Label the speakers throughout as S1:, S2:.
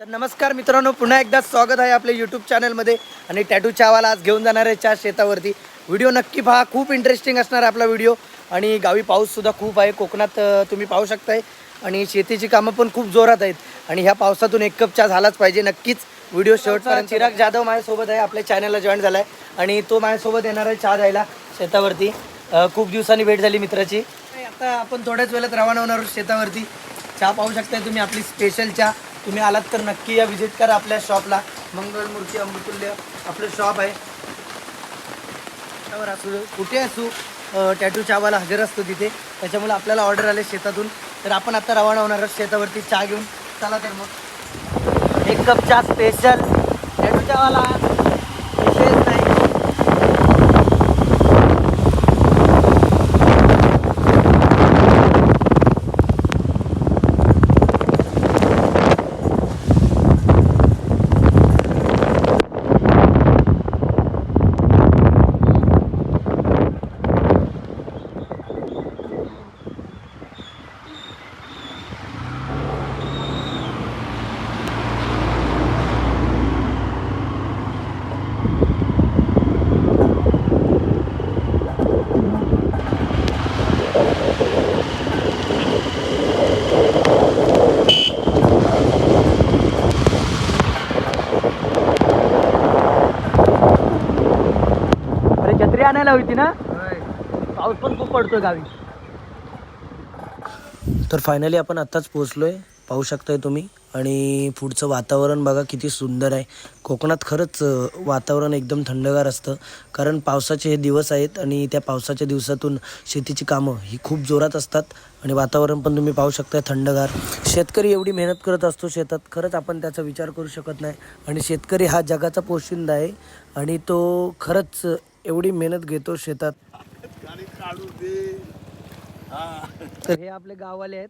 S1: तर नमस्कार मित्रांनो पुन्हा एकदा स्वागत आहे आपल्या यूट्यूब चॅनलमध्ये आणि टॅटू चहावाला आज घेऊन जाणार आहे चहा शेतावरती. व्हिडिओ नक्की पहा खूप इंटरेस्टिंग असणार आहे आपला व्हिडिओ आणि गावी पाऊससुद्धा खूप आहे कोकणात तुम्ही पाहू शकताय. आणि शेतीची कामं पण खूप जोरात आहेत. आणि ह्या पावसातून एक कप चहा झालाच पाहिजे नक्कीच व्हिडिओ शेवटपर्यंत चिराग जाधव माझ्यासोबत आहे आपल्या चॅनलला जॉईन झाला आहे आणि तो माझ्यासोबत येणार आहे चहा द्यायला शेतावरती. खूप दिवसांनी भेट झाली मित्राची. आता आपण थोड्याच वेळात रवाना होणार शेतावरती. चहा पाहू शकताय तुम्ही आपली स्पेशल चहा तुम्ही आलात तर नक्की या व्हिजिट करा आपल्या शॉपला मंगळमूर्ती अमृतुल्य आपलं शॉप आहे. त्यावर असू कुठे असू टॅटू चहावाला हजर असतो तिथे. त्याच्यामुळे आपल्याला ऑर्डर आले शेतातून. तर आपण आता रवाना होणार आहोत शेतावरती चहा घेऊन. चला तर मग. एक कप चहा स्पेशल टॅटू चहावाला छत्री आणायला होती ना? पाऊस पण खूप पडतोय गावी. तर फायनली आपण आत्ताच पोहोचलोय. पाहू शकताय तुम्ही. आणि पुढचं वातावरण बघा किती सुंदर आहे. कोकणात खरंच वातावरण एकदम थंडगार असतं. कारण पावसाचे हे दिवस आहेत आणि त्या पावसाच्या दिवसातून शेतीची कामं ही खूप जोरात असतात आणि वातावरण पण तुम्ही पाहू शकताय थंडगार. शेतकरी एवढी मेहनत करत असतो शेतात खरंच आपण त्याचा विचार करू शकत नाही. आणि शेतकरी हा जगाचा पोशिंदा आहे आणि तो खरंच एवढी मेहनत घेतो शेतात. तर हे आपले गाववाले आहेत.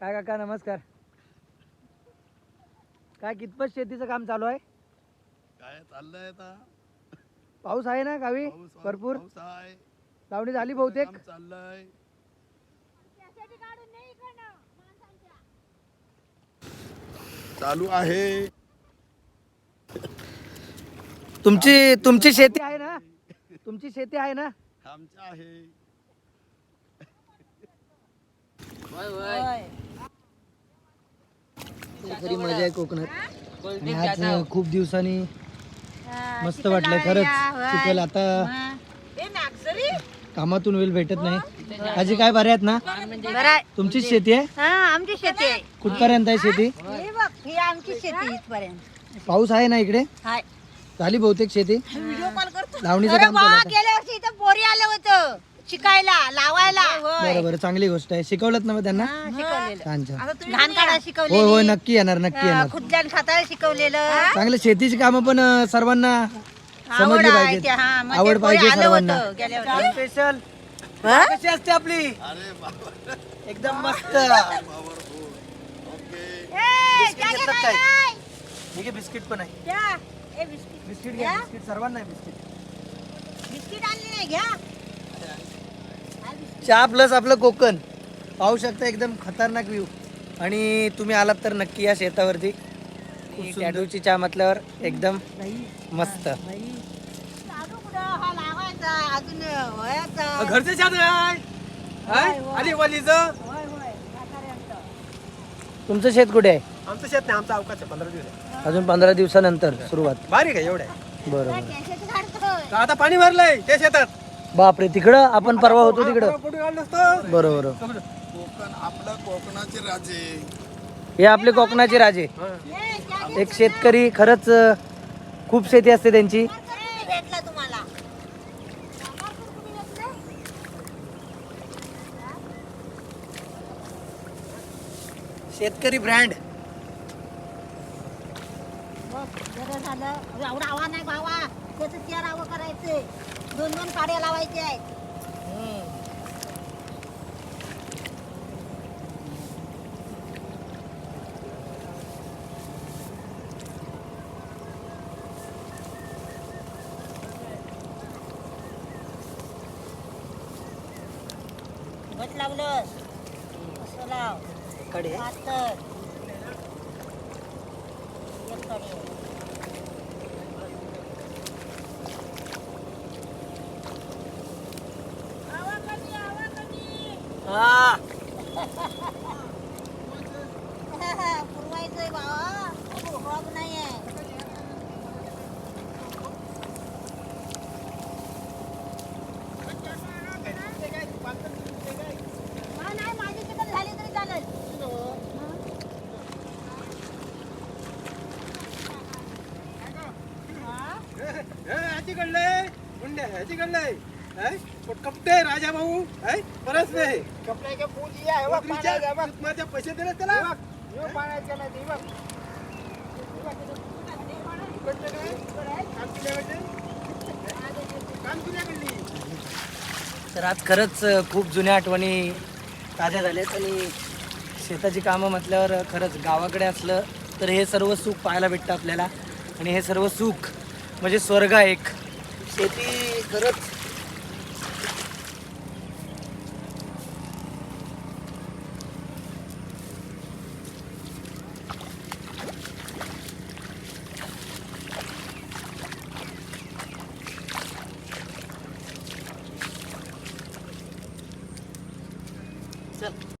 S1: काय काका नमस्कार. काय कितपत शेतीचं काम चालू आहे?
S2: काय चाललंय आता?
S1: पाऊस आहे ना गावी?
S2: पाऊस
S1: भरपूर?
S2: पाऊस आहे.
S1: लावणी झाली बहुतेक?
S2: काम चाललंय. चालू आहे.
S1: तुमची तुमची शेती आहे ना? तुमची शेती आहे ना?
S2: आमचं आहे.
S1: खरी मजा आहे कोकणात. आणि आज खूप दिवसांनी मस्त वाटलं खरंच. चिखल आता कामातून वेळ भेटत नाही. आजी काय बरे आहेत ना? तुमचीच शेती आहे?
S3: हा आमची शेती आहे.
S1: कुठपर्यंत आहे शेती?
S3: ही? बघ ही आमची शेती इथपर्यंत.
S1: पाऊस आहे ना इकडे?
S3: हाय.
S1: झाली बहुतेक शेती?
S3: व्हिडिओ कॉल करतो
S1: लावणीचं
S3: अरे
S1: काम.
S3: गेल्या वर्षी इथं पोरी आलं होतं. शिकायला लावायला.
S1: बरं बरं चांगली गोष्ट आहे. शिकवलं ना मग त्यांना?
S3: शिकवलेलं.
S1: छान छान.
S3: घाण काढा
S1: होय होय
S3: शिकवलेली
S1: नक्की येणार नक्की येणार.
S3: खुदल्यान खाताला शिकवलेलं.
S1: चांगलं शेतीची कामं पण अं, सर्वांना
S3: आवड
S1: समजली
S3: आहे
S1: पाहिजे
S3: त्या, हा, मग ते
S1: आवड पाहिजे
S3: आलं
S1: सर्वांना.
S3: होतं गेल्या वर्षी.
S1: स्पेशल
S3: हा?
S1: कशी असते आपली?
S2: अरे बाबा
S1: एकदम मस्त. बिस्किट घेतात काय? पण आहे.
S3: ए, बिस्किट.
S1: बिस्किट घ्या. बिस्किट सर्वांना आहे बिस्किट.
S3: बिस्किट आणली नाही घ्या.
S1: चहा प्लस आपलं कोकण. पाहू शकता एकदम खतरनाक व्ह्यू आणि तुम्ही आलात तर नक्की या शेतावरती. टॅटूची चहा म्हटल्यावर एकदम मस्त?
S3: हा
S1: घरचे. तुमचं शेत कुठे आहे?
S4: आमचं शेत नाही आमचा अवकाश आहे पंधरा दिवस
S1: अजून पंधरा दिवसानंतर सुरुवात.
S4: बारीक आहे एवढं आहे.
S1: बरोबर.
S4: आता पाणी भरलंय त्या शेतात.
S1: बापरे तिकडं आपण परवा होतो तिकडं. बरोबर.
S2: कोकण आपलं कोकणाचे राजे.
S1: हे आपले कोकणाचे राजे. एक शेतकरी खरंच खूप शेती असते त्यांची.
S3: दिवशी भेटला तुम्हाला
S1: शेतकरी ब्रँड
S3: बरं झालं नाही त्याचं करायचे. दोन दोन काड्या लावायच्या आहेत. घट लावलं असं लाव.
S1: कडे
S3: पातळ.
S4: ह्याची गुंड्या ह्याची घडलंय है? पण कपटे राजा भाऊ है परत नाही
S2: कपडे के पूजी आहे बघ,
S4: नोकरीच्या
S2: पाण्यात आहे बघ.
S4: माझ्या पैसे दिले त्याला
S2: यो पाण्याच्या नाही ते बघ. इकडचे काय? काम केल्याकडे? काम केल्याकडली.
S1: तर आज खरंच खूप जुन्या आठवणी ताज्या झाल्यात आणि शेताची कामं म्हटल्यावर खरंच गावाकडे असलं तर हे सर्व सुख पाहायला भेटतं आपल्याला आणि हे सर्व सुख म्हणजे स्वर्ग आहे एक शेती खरंच